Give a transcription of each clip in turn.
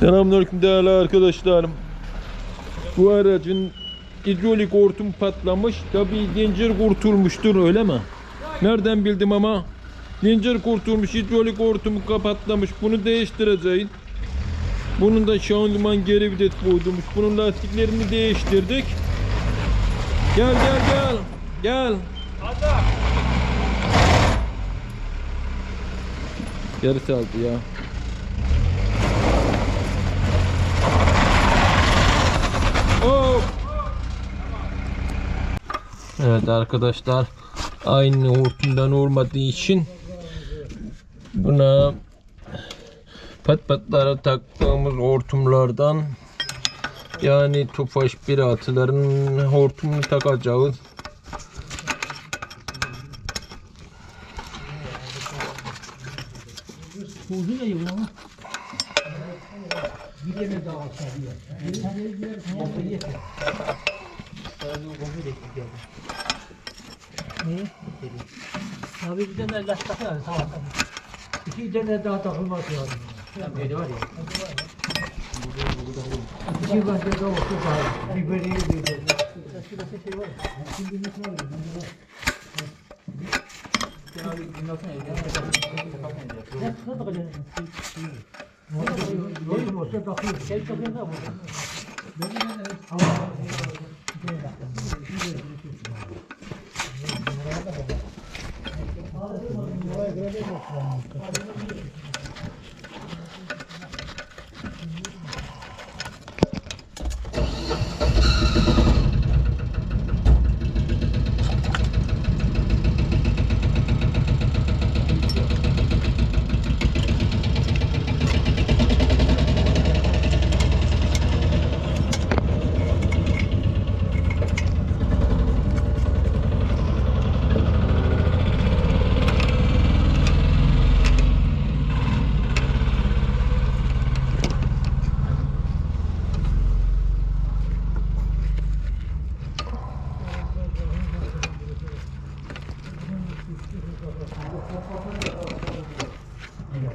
Selamünaleyküm değerli arkadaşlarım. Bu aracın hidrolik hortum patlamış. Tabii zincir kurtulmuştur öyle mi? Nereden bildim ama? Zincir kurtulmuş, hidrolik hortumu patlamış. Bunu değiştireceğiz. Bunun da şanzıman geri vites koydurmuş. Bunun lastiklerini değiştirdik. Gel gel gel. Gel. Geri saldı ya. Evet arkadaşlar aynı hortumdan olmadığı için buna pat patlara taktığımız hortumlardan yani Tofaş bir atıların hortumunu takacağız. Bir tane daha aşağıya. Bir tane yer komple yeter. Sadece o komple ekliyor. Ne? Abi bir tane lastik takıyor sabah İki tane daha takılmaz lazım. Böyle var ya. İki başta da olsa daha. Biberi yedi. Şurası şey var. Şimdi ne var? Abi bundan sonra evden Ne Gracias. Takacaksın? Yok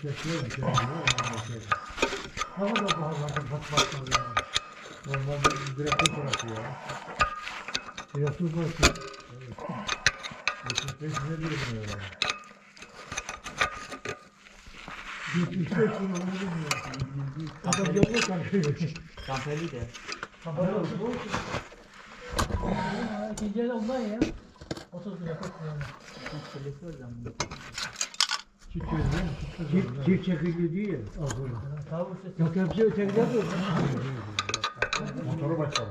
olsa takıyor. Şey takıyor da bu. Kamperli de. İkinci el ondan ya. 30 lira 40 lira. Çift, çift çekildi değil. Tavuk sesi. Yok hepsi ötekide dur. Motoru başladı.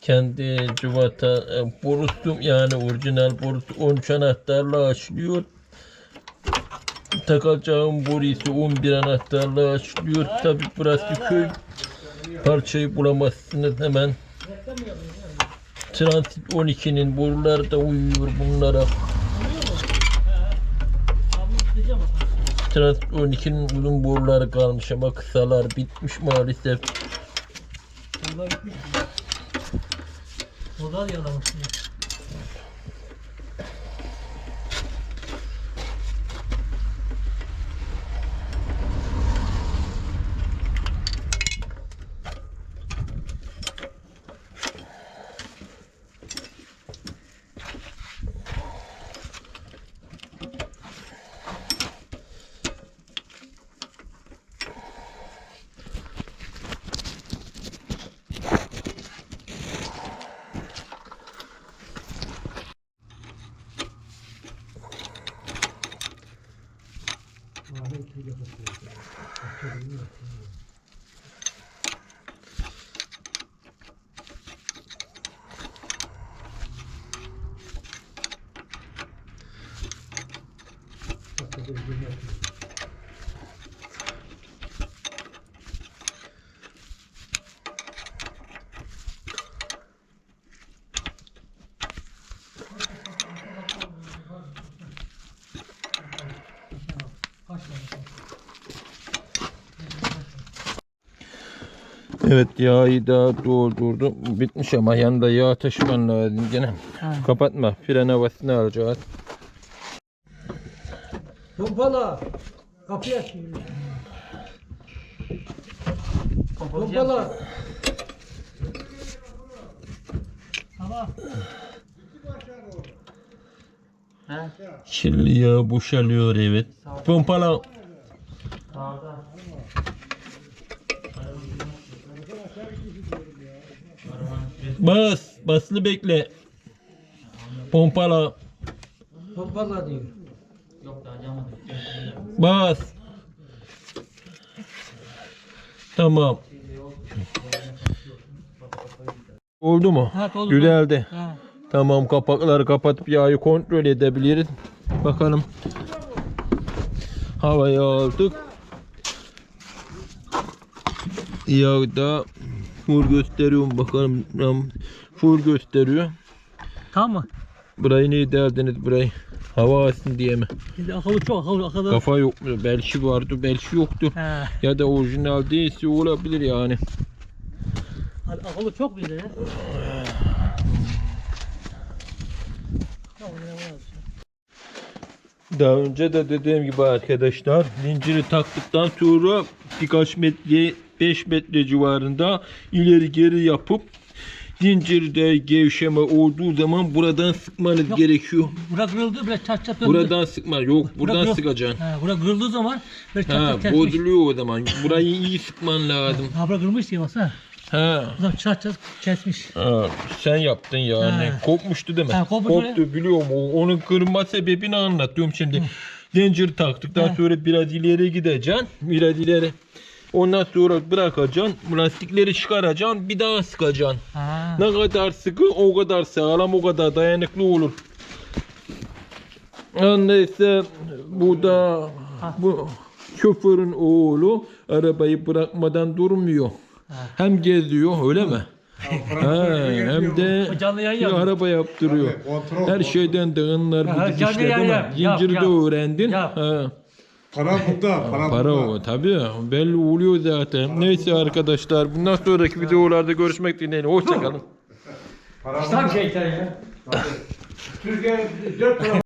kendi cıvata e, borusu yani orijinal borusu 13 anahtarla açılıyor. Takacağım borusu 11 anahtarla açılıyor. Tabi burası köy. Parçayı bulamazsınız hemen. Transit 12'nin boruları da uyuyor bunlara. Transit 12'nin uzun boruları kalmış ama kısalar bitmiş maalesef. Bunlar gitmiş. Buradan yalamış. Başlamış. Evet yağı da doldurdum. Bitmiş ama yanında yağ taşıman lazım gene. Ha. Kapatma. Fren havasını alacağız. Pompala. Kapıyı aç. Pompala. Tamam. Ha? Şimdi yağ boşalıyor evet. Pompala. Sağda. Bas. Baslı bekle. Pompala. Pompala diyor. Yok daha yamadık. Bas. Tamam. Oldu mu? Ha, oldu. Güzeldi. Ha. Tamam kapakları kapatıp yağı kontrol edebiliriz. Bakalım. Havayı aldık. Yağı da full gösteriyorum bakalım. Full gösteriyor. Tamam mı? Burayı ne derdiniz burayı? Hava alsın diye mi? Şimdi akıllı çok akıllı akıllı. Kafa yok mu? Belki vardı belki yoktu. Ha. Ya da orijinal değilse olabilir yani. Akıllı çok bizde ya. Daha önce de dediğim gibi arkadaşlar zinciri taktıktan sonra birkaç metre 5 metre civarında ileri geri yapıp zincirde gevşeme olduğu zaman buradan sıkmanız Yok. gerekiyor. Bura kırıldı böyle çat çat döndü. Buradan sıkma yok buradan yok. sıkacaksın. Ha, bura kırıldığı zaman böyle çat Ha çat kesmiş. bozuluyor o zaman. Burayı iyi sıkman lazım. Ha bura kırılmış diye baksana. Ha. Buradan çat çat kesmiş. Ha, sen yaptın yani. Ha. Kopmuştu değil mi? Ha, kopmuş Koptu biliyorum. O- Onun kırılma sebebini anlatıyorum şimdi. Zincir taktıktan Ha. sonra biraz ileri gideceksin. Biraz ileri. Ondan sonra bırakacaksın. Lastikleri çıkaracaksın. Bir daha sıkacaksın. Ha. Ne kadar sıkı o kadar sağlam o kadar dayanıklı olur. Neyse bu da bu şoförün oğlu arabayı bırakmadan durmuyor. Hem geziyor öyle mi? Ha, hem de canlı yayın bir yapıyor. araba yaptırıyor. Kontrol. Her şeyden dağınlar Ha, bu işte değil mi? Zinciri de öğrendin. Yap. Ha. Para burada. Para, Para burada. o tabii belli oluyor zaten. Neyse arkadaşlar bundan sonraki videolarda görüşmek dileğiyle. Hoşçakalın. Para Tam şeytan ya. Türkiye dört tarafı